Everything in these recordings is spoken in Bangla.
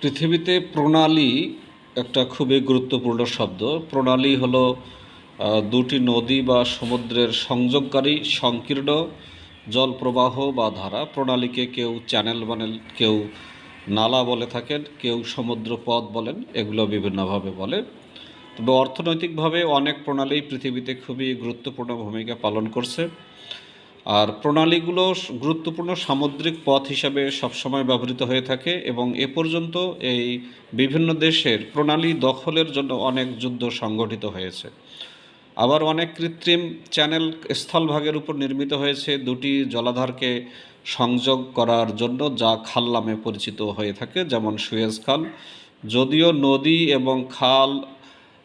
পৃথিবীতে প্রণালী একটা খুবই গুরুত্বপূর্ণ শব্দ। প্রণালী হলো দুটি নদী বা সমুদ্রের সংযোগকারী সংকীর্ণ জল প্রবাহ বা ধারা। প্রণালীকে কেউ চ্যানেল বলেন কেউ নালা বলে থাকেন, কেউ সমুদ্র পথ বলেন, এগুলো বিভিন্নভাবে বলে। তবে অর্থনৈতিকভাবে অনেক প্রণালী পৃথিবীতে খুবই গুরুত্বপূর্ণ ভূমিকা পালন করছে। আর প্রণালীগুলো গুরুত্বপূর্ণ সামুদ্রিক পথ হিসাবে সবসময় ব্যবহৃত হয়ে থাকে এবং এ পর্যন্ত এই বিভিন্ন দেশের প্রণালী দখলের জন্য অনেক যুদ্ধ সংগঠিত হয়েছে। আবার অনেক কৃত্রিম চ্যানেল স্থলভাগের উপর নির্মিত হয়েছে দুটি জলাধারকে সংযোগ করার জন্য যা খাল নামে পরিচিত হয়ে থাকে, যেমন সুয়েজ খাল। যদিও নদী এবং খাল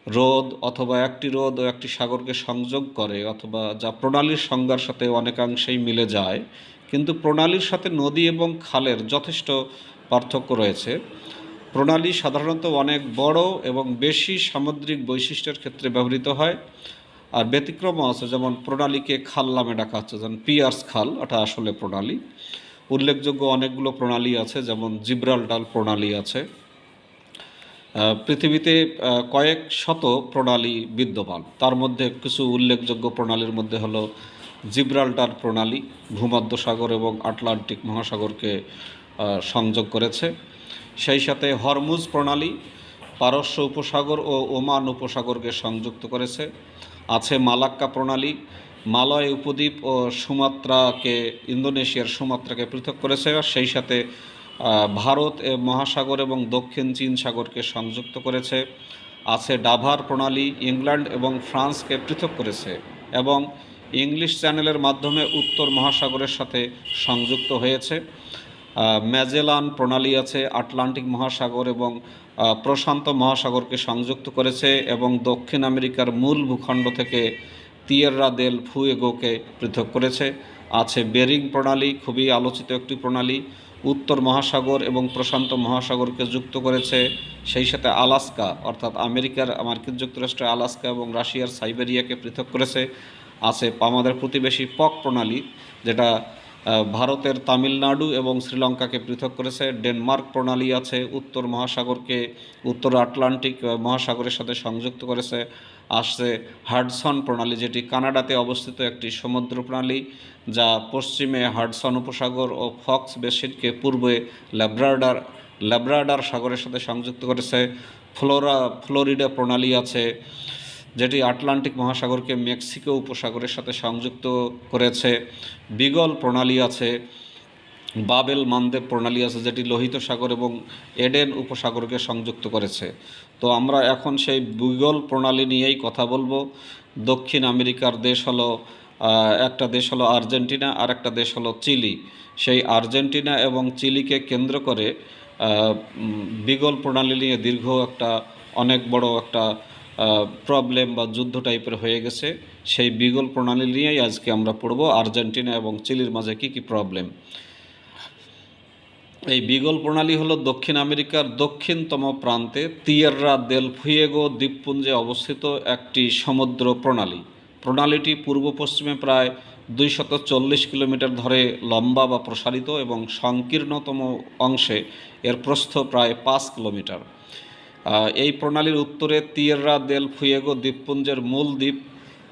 হ্রদ অথবা একটি রোদ ও একটি সাগরকে সংযোগ করে অথবা যা প্রণালীর সংজ্ঞার সাথে অনেকাংশেই মিলে যায়। কিন্তু প্রণালীর সাথে নদী এবং খালের যথেষ্ট পার্থক্য রয়েছে। প্রণালী সাধারণত অনেক বড় এবং বেশি সামুদ্রিক বৈশিষ্ট্যের ক্ষেত্রে ব্যবহৃত হয়। আর ব্যতিক্রমও আছে, যেমন প্রণালীকে খাল নামে ডাকা হচ্ছে, যেমন পিয়ার্স খাল, ওটা আসলে প্রণালী। উল্লেখযোগ্য অনেকগুলো প্রণালী আছে, যেমন জিব্রাল্টার প্রণালী আছে। পৃথিবীতে কয়েক শত প্রণালী বিদ্যমান। তার মধ্যে কিছু উল্লেখযোগ্য প্রণালীর মধ্যে হলো জিব্রাল্টার প্রণালী ভূমধ্য সাগর এবং আটলান্টিক মহাসাগরকে সংযোগ করেছে। সেই সাথে হরমুজ প্রণালী, পারস্য উপসাগর ও ওমান উপসাগরকে সংযুক্ত করেছে। আছে মালাক্কা প্রণালী, মালয় উপদ্বীপ ও সুমাত্রাকে, ইন্দোনেশিয়ার সুমাত্রাকে পৃথক করেছে। সেই সাথে ভারত মহাসাগর এবং দক্ষিণ চীন সাগরকে সংযুক্ত করেছে, আছে ডাভার প্রণালী, ইংল্যান্ড এবং ফ্রান্সকে পৃথক করেছে এবং ইংলিশ চ্যানেলের মাধ্যমে উত্তর মহাসাগরের সাথে সংযুক্ত হয়েছে। ম্যাজেলান প্রণালী আছে, আটলান্টিক মহাসাগর এবং প্রশান্ত মহাসাগরকে সংযুক্ত করেছে এবং দক্ষিণ আমেরিকার মূল ভূখণ্ড থেকে তিয়েররা দেল ফুয়েগোকে পৃথক করেছে। আছে বেরিং প্রণালী, খুবই আলোচিত একটি প্রণালী। উত্তর মহাসাগর এবং প্রশান্ত মহাসাগরকে যুক্ত করেছে। সেই সাথে আলাস্কা, অর্থাৎ আমেরিকার মার্কিন যুক্তরাষ্ট্রের আলাস্কা এবং রাশিয়ার সাইবেরিয়াকে পৃথক করেছে। আছে আমাদের প্রতিবেশী পক প্রণালী, যেটা ভারতের তামিলনাড়ু এবং শ্রীলঙ্কাকে পৃথক করেছে। ডেনমার্ক প্রণালী আছে, উত্তর মহাসাগরকে, উত্তর আটলান্টিক মহাসাগরের সাথে সংযুক্ত করেছে। আসছে হার্ডসন প্রণালী, যেটি কানাডাতে অবস্থিত একটি সমুদ্র প্রণালী যা পশ্চিমে হার্ডসন উপসাগর ও ফক্স বেসিনকে পূর্বে ল্যাব্রাডার ল্যাব্রাডার সাগরের সাথে সংযুক্ত করেছে। ফ্লোরা, ফ্লোরিডা প্রণালী আছে, যেটি আটলান্টিক মহাসাগরকে মেক্সিকো উপসাগরের সাথে সংযুক্ত করেছে। বিগল প্রণালী আছে বাবেল মানদেব প্রণালী আছে, যেটি লোহিত সাগর এবং এডেন উপসাগরকে সংযুক্ত করেছে। তো আমরা এখন সেই বিগল প্রণালী নিয়েই কথা বলব। দক্ষিণ আমেরিকার দেশ হলো একটা দেশ হলো আর্জেন্টিনা আর একটা দেশ হলো চিলি। সেই আর্জেন্টিনা এবং চিলিকে কেন্দ্র করে বিগল প্রণালী নিয়ে দীর্ঘ একটা, অনেক বড় একটা প্রবলেম বা যুদ্ধ টাইপের হয়ে গেছে। সেই বিগল প্রণালী নিয়েই আজকে আমরা পড়ব আর্জেন্টিনা এবং চিলির মাঝে কী কী প্রবলেম এই বিগল প্রণালী হলো দক্ষিণ আমেরিকার দক্ষিণতম প্রান্তে তিয়েররা দেল ফুয়েগো দ্বীপপুঞ্জে অবস্থিত একটি সমুদ্র প্রণালী। প্রণালীটি পূর্ব পশ্চিমে প্রায় দুইশত চল্লিশ কিলোমিটার ধরে লম্বা বা প্রসারিত এবং সংকীর্ণতম অংশে এর প্রস্থ প্রায় পাঁচ কিলোমিটার। এই প্রণালীর উত্তরে তিয়েররা দেল ফুয়েগো দ্বীপপুঞ্জের মূল দ্বীপ,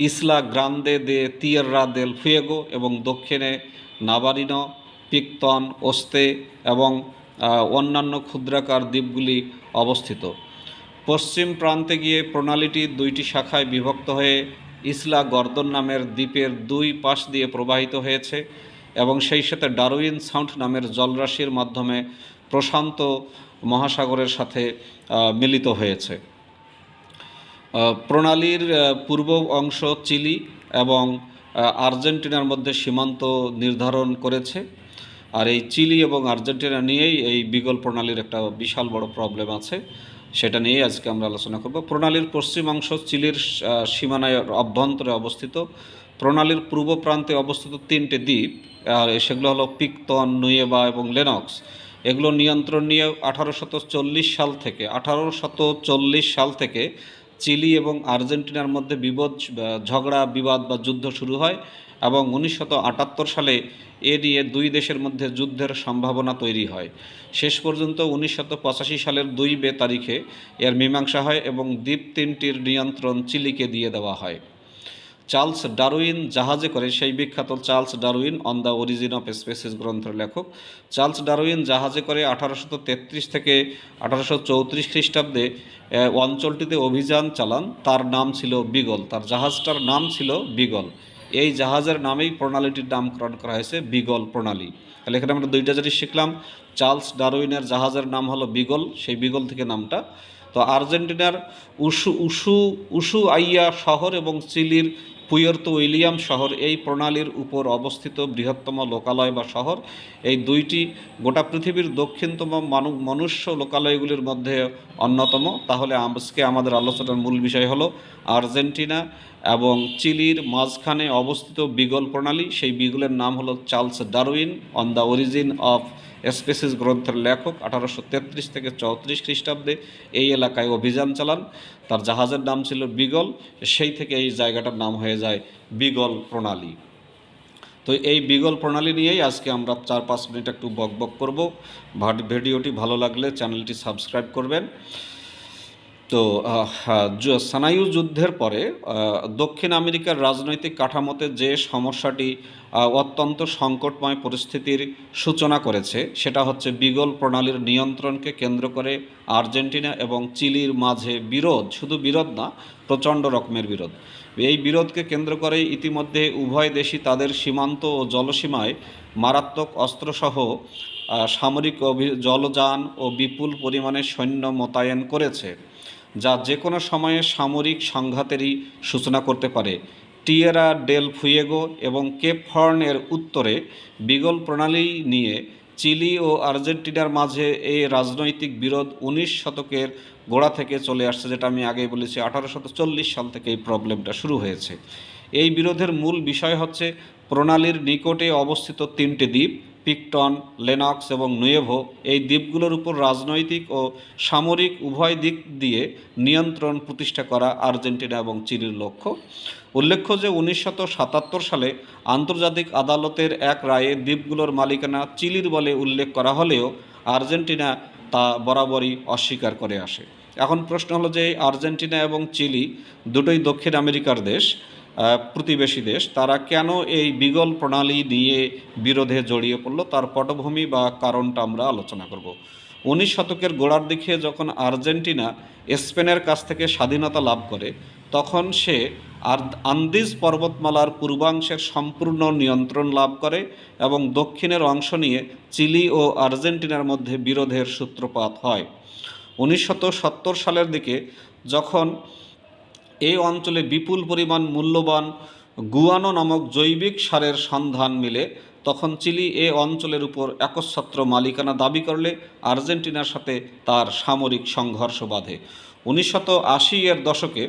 ইসলা গ্রান্দে দে তিয়েররা দেল ফুয়েগো এবং দক্ষিণে নাবারিনো পিকতন, ওস্তে এবং অন্যান্য ক্ষুদ্রাকার দ্বীপগুলি অবস্থিত। পশ্চিম প্রান্তে গিয়ে প্রণালীটি দুইটি শাখায় বিভক্ত হয়ে ইসলা গর্দন নামের দ্বীপের দুই পাশ দিয়ে প্রবাহিত হয়েছে এবং সেই সাথে ডারউইন সাউন্ড নামের জলরাশির মাধ্যমে প্রশান্ত মহাসাগরের সাথে মিলিত হয়েছে। প্রণালীর পূর্ব অংশ চিলি এবং আর্জেন্টিনার মধ্যে সীমান্ত নির্ধারণ করেছে। আর এই চিলি এবং আর্জেন্টিনা নিয়েই এই বিগল প্রণালীর একটা বিশাল বড় প্রবলেম আছে। সেটা নিয়েই আজকে আমরা আলোচনা করব। প্রণালীর পশ্চিম অংশ চিলির সীমানায় অভ্যন্তরে অবস্থিত। প্রণালীর পূর্ব প্রান্তে অবস্থিত তিনটে দ্বীপ, আর সেগুলো হলো পিকতন, নুয়েবা এবং লেনক্স। এগুলো নিয়ন্ত্রণ নিয়ে চল্লিশ সাল থেকে চল্লিশ সাল থেকে চিলি এবং আর্জেন্টিনার মধ্যে বিপদ ঝগড়া, বিবাদ বা যুদ্ধ শুরু হয় এবং আটাত্তর সালে এ নিয়ে দুই দেশের মধ্যে যুদ্ধের সম্ভাবনা তৈরি হয়। শেষ পর্যন্ত উনিশশো পঁচাশি সালের দুই বে তারিখে এর মীমাংসা হয় এবং দ্বীপ তিনটির নিয়ন্ত্রণ চিলিকে দিয়ে দেওয়া হয়। চার্লস ডারউইন জাহাজে করে সেই বিখ্যাত Charles Darwin On the Origin of Species গ্রন্থের লেখক। চার্লস ডারউইন জাহাজে করে আঠারোশো তেত্রিশ থেকে আঠারোশো চৌত্রিশ খ্রিস্টাব্দে অঞ্চলটিতে অভিযান চালান। তার নাম ছিল বিগল। তার জাহাজটার নাম ছিল বিগল। এই জাহাজের নামেই প্রণালীটির নামকরণ করা হয়েছে বিগল প্রণালী। তাহলে এখানে আমরা দুইটা জিনিস শিখলাম। চার্লস ডারউইনের জাহাজের নাম হলো বিগল, সেই বিগল থেকে নামটা। তো আর্জেন্টিনার উসু উসু উসু আইয়া শহর এবং চিলির পুয়ের্তো উইলিয়াম শহর এই প্রণালীর উপর অবস্থিত বৃহত্তম লোকালয় বা শহর। এই দুইটি গোটা পৃথিবীর দক্ষিণতম মানু মনুষ্য লোকালয়গুলির মধ্যে অন্যতম। তাহলে আজকে আমাদের আলোচনার মূল বিষয় হলো আর্জেন্টিনা এবং চিলির মাঝখানে অবস্থিত বিগল প্রণালী। সেই বিগলের নাম হলো Charles Darwin On the Origin of Species গ্রন্থের লেখক আঠারোশো তেত্রিশ থেকে চৌত্রিশ খ্রিস্টাব্দে এই এলাকায় অভিযান চালান। তার জাহাজের নাম ছিল বিগল। সেই থেকে এই জায়গাটার নাম হয়ে যায় বিগল প্রণালী। তো এই বিগল প্রণালী নিয়েই আজকে আমরা চার পাঁচ মিনিট একটু বক বক করব। ভিডিওটি ভালো লাগলে চ্যানেলটি সাবস্ক্রাইব করবেন। তো হ্যাঁ, সানায়ু যুদ্ধের পরে দক্ষিণ আমেরিকার রাজনৈতিক কাঠামোতে যে সমস্যাটি অত্যন্ত সংকটময় পরিস্থিতির সূচনা করেছে সেটা হচ্ছে বিগল প্রণালীর নিয়ন্ত্রণকে কেন্দ্র করে আর্জেন্টিনা এবং চিলির মাঝে বিরোধ শুধু বিরোধ না প্রচণ্ড রকমের বিরোধ। এই বিরোধকে কেন্দ্র করে ইতিমধ্যে উভয় দেশই তাদের সীমান্ত ও জলসীমায় মারাত্মক অস্ত্রসহ সামরিক অভি জলযান ও বিপুল পরিমাণে সৈন্য মোতায়েন করেছে। যা যে কোনো সময়ে সামরিক সংঘাতেরই সূচনা করতে পারে। টিয়েরা ডেল ফুয়েগো এবং কেপ হর্নের উত্তরে বিগল প্রণালী নিয়ে চিলি ও আর্জেন্টিনার মাঝে এই রাজনৈতিক বিরোধ উনিশ শতকের গোড়া থেকে চলে আসছে, যেটা আমি আগেই বলেছি চল্লিশ সাল থেকে এই প্রবলেমটা শুরু হয়েছে। এই বিরোধের মূল বিষয় হচ্ছে প্রণালীর নিকটে অবস্থিত তিনটি দ্বীপ পিকটন, লেনক্স এবং নুয়েভো এই দ্বীপগুলোর উপর রাজনৈতিক ও সামরিক উভয় দিক দিয়ে নিয়ন্ত্রণ প্রতিষ্ঠা করা আর্জেন্টিনা এবং চিলির লক্ষ্য। উল্লেখ্য যে সাতাত্তর সালে আন্তর্জাতিক আদালতের এক রায়ে দ্বীপগুলোর মালিকানা চিলির বলে উল্লেখ করা হলেও আর্জেন্টিনা তা বরাবরই অস্বীকার করে আসে। এখন প্রশ্ন হলো যে আর্জেন্টিনা এবং চিলি দুটোই দক্ষিণ আমেরিকার দেশ। প্রতিবেশী দেশ, তারা কেন এই বিগল প্রণালী নিয়ে বিরোধে জড়িয়ে পড়ল, তার পটভূমি বা কারণটা আমরা আলোচনা করব। উনিশ শতকের গোড়ার দিকে যখন আর্জেন্টিনা স্পেনের কাছ থেকে স্বাধীনতা লাভ করে, তখন সে আন্দিজ পর্বতমালার পূর্বাংশের সম্পূর্ণ নিয়ন্ত্রণ লাভ করে এবং দক্ষিণের অংশ নিয়ে চিলি ও আর্জেন্টিনার মধ্যে বিরোধের সূত্রপাত হয়। সত্তর সালের দিকে যখন এই অঞ্চলে বিপুল পরিমাণ মূল্যবান গুয়ানো নামক জৈবিক সারের সন্ধান মিলে তখন চিলি এ অঞ্চলের উপর একচ্ছত্র মালিকানা দাবি করলে আর্জেন্টিনার সাথে তার সামরিক সংঘর্ষ বাঁধে। উনিশশত এর দশকে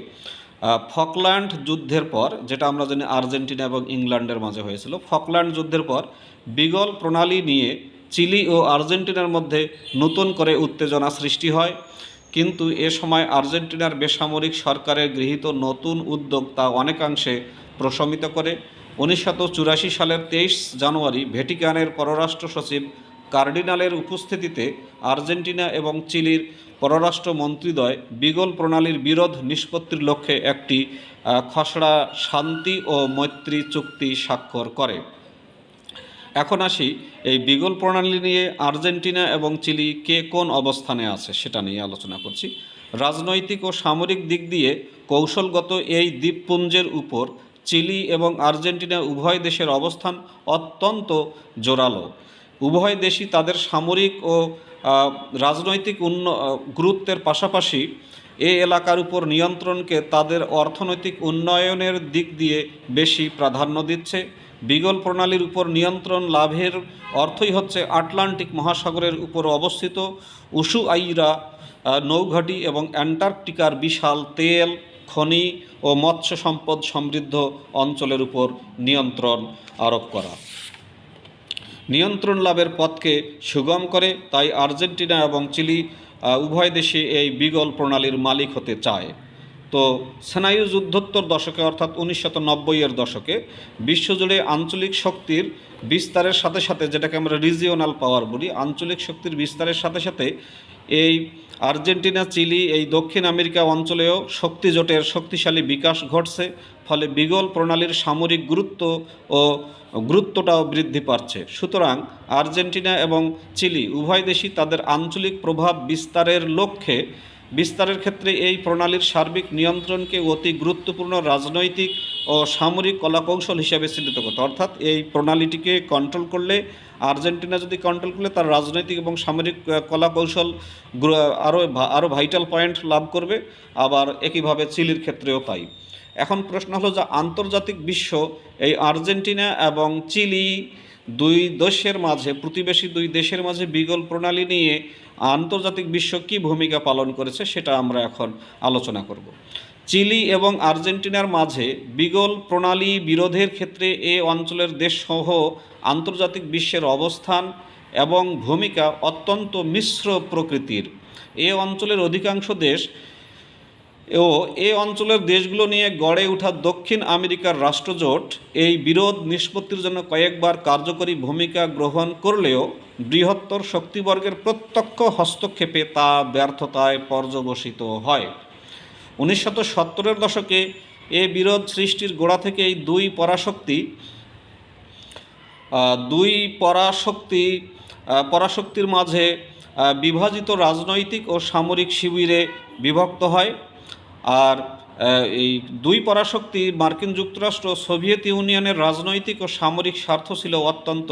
ফকল্যান্ড যুদ্ধের পর, যেটা আমরা জানি আর্জেন্টিনা এবং ইংল্যান্ডের মাঝে হয়েছিল, ফকল্যান্ড যুদ্ধের পর বিগল প্রণালী নিয়ে চিলি ও আর্জেন্টিনার মধ্যে নতুন করে উত্তেজনা সৃষ্টি হয়। কিন্তু এ সময় আর্জেন্টিনার বেসামরিক সরকারের গৃহীত নতুন উদ্যোগ তা অনেকাংশে প্রশমিত করে। উনিশশো চুরাশি সালের তেইশ জানুয়ারি ভ্যাটিকানের পররাষ্ট্র সচিব কার্ডিনালের উপস্থিতিতে আর্জেন্টিনা এবং চিলির পররাষ্ট্র মন্ত্রীদ্বয় বিগল প্রণালীর বিরোধ নিষ্পত্তির লক্ষ্যে একটি খসড়া শান্তি ও মৈত্রী চুক্তি স্বাক্ষর করে। এখন আসি এই বিগল প্রণালী নিয়ে আর্জেন্টিনা এবং চিলি কে কোন অবস্থানে আছে সেটা নিয়ে আলোচনা করছি। রাজনৈতিক ও সামরিক দিক দিয়ে কৌশলগত এই দ্বীপপুঞ্জের উপর চিলি এবং আর্জেন্টিনা উভয় দেশের অবস্থান অত্যন্ত জোরালো। উভয় দেশই তাদের সামরিক ও রাজনৈতিক উন্ন গুরুত্বের পাশাপাশি এ এলাকার উপর নিয়ন্ত্রণকে তাদের অর্থনৈতিক উন্নয়নের দিক দিয়ে বেশি প্রাধান্য দিচ্ছে। বিগল প্রণালীর উপর নিয়ন্ত্রণ লাভের অর্থই হচ্ছে আটলান্টিক মহাসাগরের উপর অবস্থিত উসু আইরা নৌঘাটি এবং অ্যান্টার্কটিকার বিশাল তেল, খনি ও মৎস্য সম্পদ সমৃদ্ধ অঞ্চলের উপর নিয়ন্ত্রণ আরোপ করা। নিয়ন্ত্রণ লাভের পথকে সুগম করে, তাই আর্জেন্টিনা এবং চিলি উভয় দেশে এই বিগল প্রণালীর মালিক হতে চায়। তো স্নায়ু যুদ্ধোত্তর দশকে, অর্থাৎ উনিশশত নব্বইয়ের দশকে, বিশ্বজুড়ে আঞ্চলিক শক্তির বিস্তারের সাথে সাথে, যেটাকে আমরা রিজিওনাল পাওয়ার বলি, আঞ্চলিক শক্তির বিস্তারের সাথে সাথে এই আর্জেন্টিনা, চিলি, এই দক্ষিণ আমেরিকা অঞ্চলেও শক্তি জোটের শক্তিশালী বিকাশ ঘটছে, ফলে বিগল প্রণালীর সামরিক গুরুত্ব ও গুরুত্বটাও বৃদ্ধি পাচ্ছে। সুতরাং আর্জেন্টিনা এবং চিলি উভয় দেশই তাদের আঞ্চলিক প্রভাব বিস্তারের লক্ষ্যে বিস্তারের ক্ষেত্রে এই প্রণালীর সার্বিক নিয়ন্ত্রণকে অতি গুরুত্বপূর্ণ রাজনৈতিক ও সামরিক কলাকৌশল হিসেবে চিহ্নিত করতে। অর্থাৎ এই প্রণালীটিকে কন্ট্রোল করলে, আর্জেন্টিনা যদি কন্ট্রোল করলে, তার রাজনৈতিক এবং সামরিক কলাকৌশল আরও আরও ভাইটাল পয়েন্ট লাভ করবে। আবার একইভাবে চিলির ক্ষেত্রেও তাই। এখন প্রশ্ন হলো যে, আন্তর্জাতিক বিশ্ব এই আর্জেন্টিনা এবং চিলি দুই দেশের মাঝে, প্রতিবেশী দুই দেশের মাঝে বিগল প্রণালী নিয়ে আন্তর্জাতিক বিশ্ব কী ভূমিকা পালন করেছে সেটা আমরা এখন আলোচনা করব। চিলি এবং আর্জেন্টিনার মাঝে বিগল প্রণালী বিরোধের ক্ষেত্রে এ অঞ্চলের দেশসহ আন্তর্জাতিক বিশ্বের অবস্থান এবং ভূমিকা অত্যন্ত মিশ্র প্রকৃতির। এ অঞ্চলের অধিকাংশ দেশ ও এ অঞ্চলের দেশগুলো নিয়ে গড়ে ওঠা দক্ষিণ আমেরিকার রাষ্ট্রজোট এই বিরোধ নিষ্পত্তির জন্য কয়েকবার কার্যকরী ভূমিকা গ্রহণ করলেও বৃহত্তর শক্তিবর্গের প্রত্যক্ষ হস্তক্ষেপে তা ব্যর্থতায় পর্যবসিত হয়। উনিশশত সত্তরের দশকে এ বিরোধ সৃষ্টির গোড়া থেকে এই দুই পরাশক্তি দুই পরাশক্তি পরাশক্তির মাঝে বিভাজিত রাজনৈতিক ও সামরিক শিবিরে বিভক্ত হয়। আর এই দুই পরাশক্তি মার্কিন যুক্তরাষ্ট্র সোভিয়েত ইউনিয়নের রাজনৈতিক ও সামরিক স্বার্থ ছিল অত্যন্ত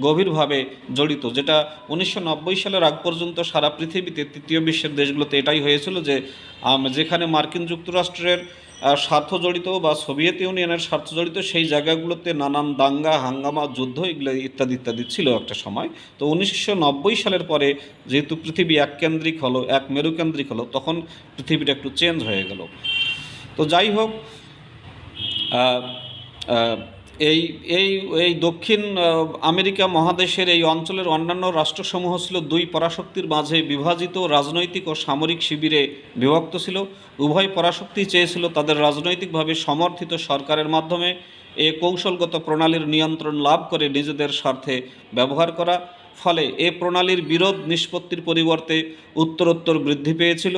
গভীরভাবে জড়িত, যেটা উনিশশো নব্বই সালের আগ পর্যন্ত সারা পৃথিবীতে তৃতীয় বিশ্বের দেশগুলোতে এটাই হয়েছিল যে যেখানে মার্কিন যুক্তরাষ্ট্রের স্বার্থ জড়িত বা সোভিয়েত ইউনিয়নের স্বার্থ জড়িত সেই জায়গাগুলোতে নানান দাঙ্গা, হাঙ্গামা, যুদ্ধ এগুলো ইত্যাদি ইত্যাদি ছিল একটা সময়। তো উনিশশো নব্বই সালের পরে যেহেতু পৃথিবী এক কেন্দ্রিক হলো, এক মেরুকেন্দ্রিক হলো, তখন পৃথিবীটা একটু চেঞ্জ হয়ে গেল। তো যাই হোক এই এই এই দক্ষিণ আমেরিকা মহাদেশের এই অঞ্চলের অন্যান্য রাষ্ট্রসমূহ ছিল দুই পরাশক্তির মাঝে বিভাজিত, রাজনৈতিক ও সামরিক শিবিরে বিভক্ত ছিল। উভয় পরাশক্তি চেয়েছিল তাদের রাজনৈতিকভাবে সমর্থিত সরকারের মাধ্যমে এ কৌশলগত প্রণালীর নিয়ন্ত্রণ লাভ করে নিজেদের স্বার্থে ব্যবহার করা। ফলে এ প্রণালীর বিরোধ নিষ্পত্তির পরিবর্তে উত্তরোত্তর বৃদ্ধি পেয়েছিল।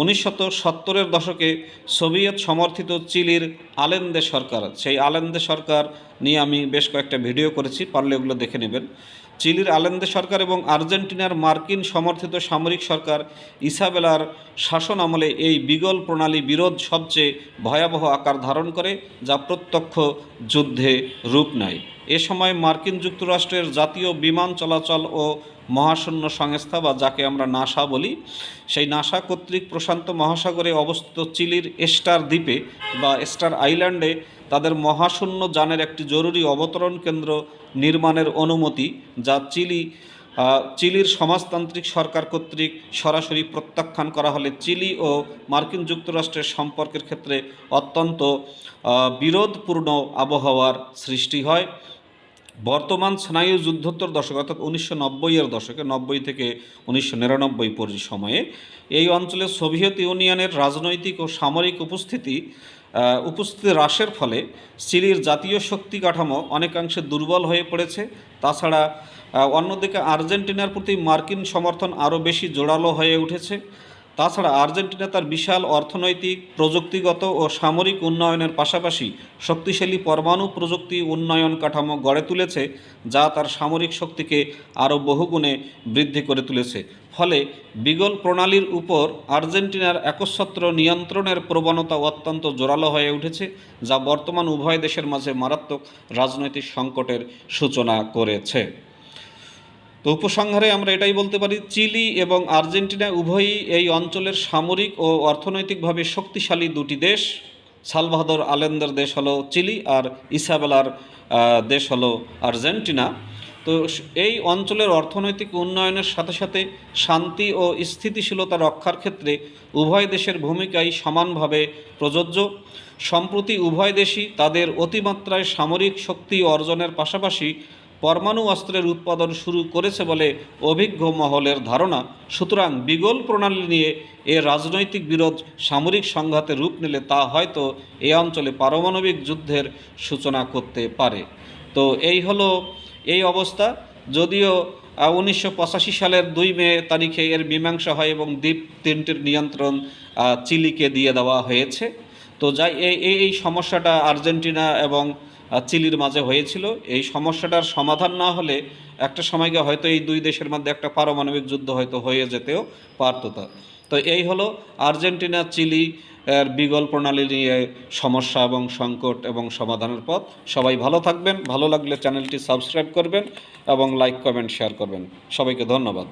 উনিশশত সত্তরের দশকে সোভিয়েত সমর্থিত চিলির আলেন্দে সরকার, সেই আলেন্দে সরকার নিয়ে আমি বেশ কয়েকটা ভিডিও করেছি, পারলে ওগুলো দেখে নেবেন। চিলির আলেন্দে সরকার এবং আর্জেন্টিনার মার্কিন সমর্থিত সামরিক সরকার ইসাবেলার শাসন আমলে এই বিগল প্রণালী বিরোধ সবচেয়ে ভয়াবহ আকার ধারণ করে, যা প্রত্যক্ষ যুদ্ধে রূপ নেয়। এ সময় মার্কিন যুক্তরাষ্ট্রের জাতীয় বিমান চলাচল ও মহাশূন্য সংস্থা বা যাকে আমরা নাসা বলি, সেই নাসা কর্তৃক প্রশান্ত মহাসাগরে অবস্থিত চিলির এস্টার দ্বীপে বা এস্টার আইল্যান্ডে তাদের মহাশূন্য যানের একটি জরুরি অবতরণ কেন্দ্র নির্মাণের অনুমতি, যা চিলি চিলির সমাজতান্ত্রিক সরকার কর্তৃক সরাসরি প্রত্যাখ্যান করা হলে চিলি ও মার্কিন যুক্তরাষ্ট্রের সম্পর্কের ক্ষেত্রে অত্যন্ত বিরোধপূর্ণ আবহাওয়ার সৃষ্টি হয়। বর্তমান স্নায়ু যুদ্ধোত্তর দশক, অর্থাৎ উনিশশো নব্বইয়ের দশকে, নব্বই থেকে উনিশশো নিরানব্বই পর্যন্ত সময়ে, এই অঞ্চলে সোভিয়েত ইউনিয়নের রাজনৈতিক ও সামরিক উপস্থিতি উপস্থিতি হ্রাসের ফলে চিলির জাতীয় শক্তি কাঠামো অনেকাংশে দুর্বল হয়ে পড়েছে। তাছাড়া অন্যদিকে আর্জেন্টিনার প্রতি মার্কিন সমর্থন আরও বেশি জোরালো হয়ে উঠেছে। তাছাড়া আর্জেন্টিনা তার বিশাল অর্থনৈতিক, প্রযুক্তিগত ও সামরিক উন্নয়নের পাশাপাশি শক্তিশালী পরমাণু প্রযুক্তি উন্নয়ন কাঠামো গড়ে তুলেছে, যা তার সামরিক শক্তিকে আরও বহুগুণে বৃদ্ধি করে তুলেছে। ফলে বিগল প্রণালীর উপর আর্জেন্টিনার একচ্ছত্র নিয়ন্ত্রণের প্রবণতা অত্যন্ত জোরালো হয়ে উঠেছে, যা বর্তমান উভয় দেশের মাঝে মারাত্মক রাজনৈতিক সংকটের সূচনা করেছে। তো উপসংহারে আমরা এটাই বলতে পারি, চিলি এবং আর্জেন্টিনা উভয়ই এই অঞ্চলের সামরিক ও অর্থনৈতিকভাবে শক্তিশালী দুটি দেশ। সালভাদর আলেন্দার দেশ হলো চিলি আর ইসাবেলার দেশ হলো আর্জেন্টিনা। তো এই অঞ্চলের অর্থনৈতিক উন্নয়নের সাথে সাথে শান্তি ও স্থিতিশীলতা রক্ষার ক্ষেত্রে উভয় দেশের ভূমিকাই সমানভাবে প্রযোজ্য। সম্প্রতি উভয় দেশই তাদের অতিমাত্রায় সামরিক শক্তি অর্জনের পাশাপাশি পরমাণু অস্ত্রের উৎপাদন শুরু করেছে বলে অভিজ্ঞ মহলের ধারণা। সুতরাং বিগল প্রণালী নিয়ে এ রাজনৈতিক বিরোধ সামরিক সংঘাতে রূপ নিলে তা হয়তো এ অঞ্চলে পারমাণবিক যুদ্ধের সূচনা করতে পারে। তো এই হলো এই অবস্থা। যদিও উনিশশো পঁচাশি সালের দুই মে তারিখে এর মীমাংসা হয় এবং দ্বীপ তিনটির নিয়ন্ত্রণ চিলিকে দিয়ে দেওয়া হয়েছে। তো যাই এই, এই- সমস্যাটা আর্জেন্টিনা এবং চিলির মাঝে হয়েছিল। এই সমস্যাটার সমাধান না হলে একটা সময় গিয়ে হয়তো এই দুই দেশের মধ্যে একটা পারমাণবিক যুদ্ধ হয়তো হয়ে যেতেও পারত তা। তো এই হলো আর্জেন্টিনা, চিলি এর বিগল প্রণালী নিয়ে সমস্যা এবং সংকট এবং সমাধানের পথ। সবাই ভালো থাকবেন, ভালো লাগলে চ্যানেলটি সাবস্ক্রাইব করবেন এবং লাইক, কমেন্ট, শেয়ার করবেন। সবাইকে ধন্যবাদ।